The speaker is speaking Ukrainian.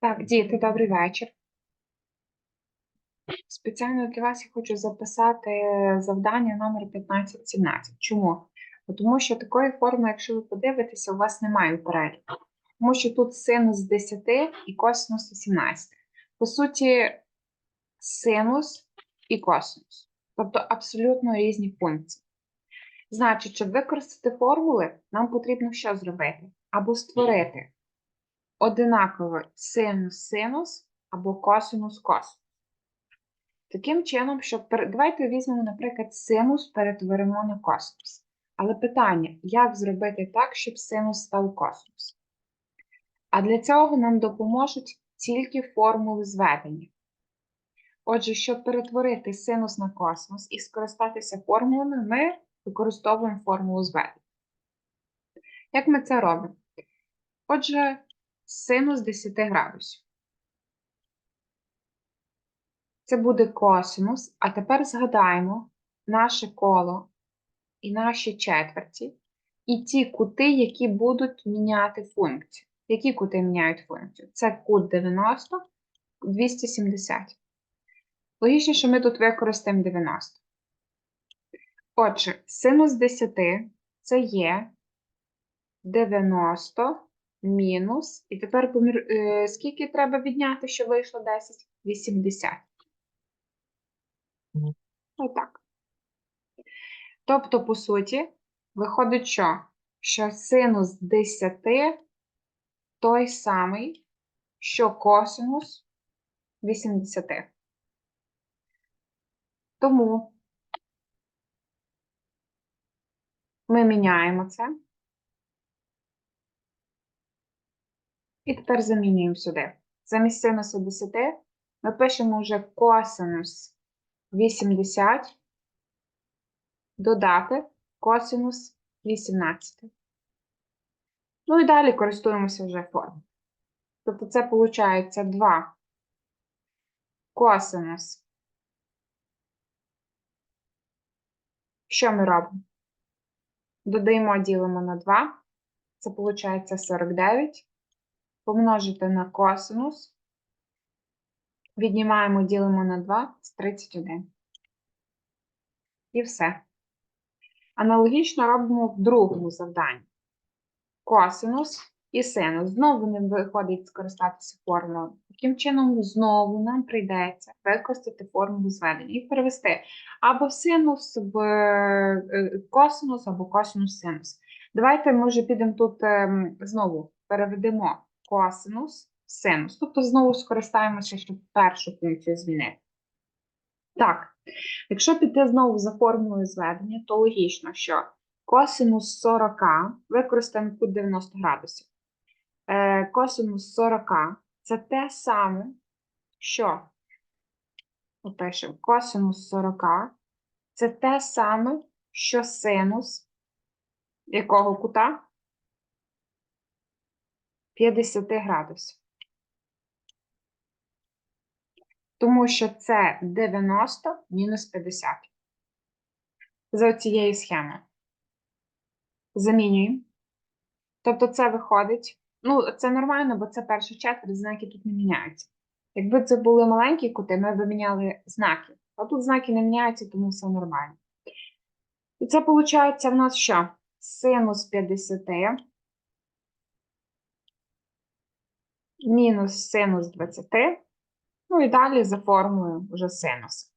Так, діти, добрий вечір. Спеціально для вас я хочу записати завдання номер 1517. Чому? Тому що такої форми, якщо ви подивитеся, у вас немає переліку. Тому що тут синус 10 і косинус 18. По суті, синус і косинус. Тобто абсолютно різні функції. Значить, щоб використати формули, нам потрібно що зробити? Або створити одинаковий синус-синус або косинус-косинус. Таким чином, щоб давайте візьмемо, наприклад, синус перетворимо на косинус. Але питання, як зробити так, щоб синус став косинус? А для цього нам допоможуть тільки формули зведення. Отже, щоб перетворити синус на косинус і скористатися формулами, ми використовуємо формулу зведення. Як ми це робимо? Отже, синус 10 градусів. Це буде косинус. А тепер згадаємо наше коло і наші четверті, і ті кути, які будуть міняти функцію. Які кути міняють функцію? Це кут 90, 270. Логічно, що ми тут використаємо 90. Отже, синус 10 це є 90 мінус. І тепер е, скільки треба відняти, щоб вийшло 10? 80. Отак. Тобто, по суті, виходить, що? Що синус 10 той самий, що косинус 80. Тому ми міняємо це. І тепер замінюємо сюди. Замість синусу 10 ми пишемо вже косинус 80 додати косинус 18. Ну і далі користуємося вже формою. Тобто це виходить 2 косинус. Що ми робимо? Додаємо, ділимо на 2. Це виходить 49. Помножити на косинус. Віднімаємо, ділимо на 2 з 31. І все. Аналогічно робимо в другому завданні. Косинус і синус. Знову не виходить скористатися формулою. Таким чином, знову нам прийдеться використати формулу зведення і перевести або в синус в е, косинус, або косинус синус. Давайте ми вже підемо тут ем, знову переведемо косинус синус. Тобто знову скористаємося, щоб першу функцію змінити. Так, якщо піти знову за формулою зведення, то логічно, що косинус 40 використаємо кут 90 градусів. Е, косинус 40 це те саме, що опишемо косинус 40 це те саме, що синус якого кута? 50 градусів. Тому що це 90 мінус 50. За цією схемою. Замінюємо. Тобто це виходить. Ну, це нормально, бо це перша четверть, знаки тут не міняються. Якби це були маленькі кути, ми б міняли знаки. А тут знаки не міняються, тому все нормально. І це виходить в нас що? Синус 50 мінус синус 20. Ну і далі за формулою вже синус.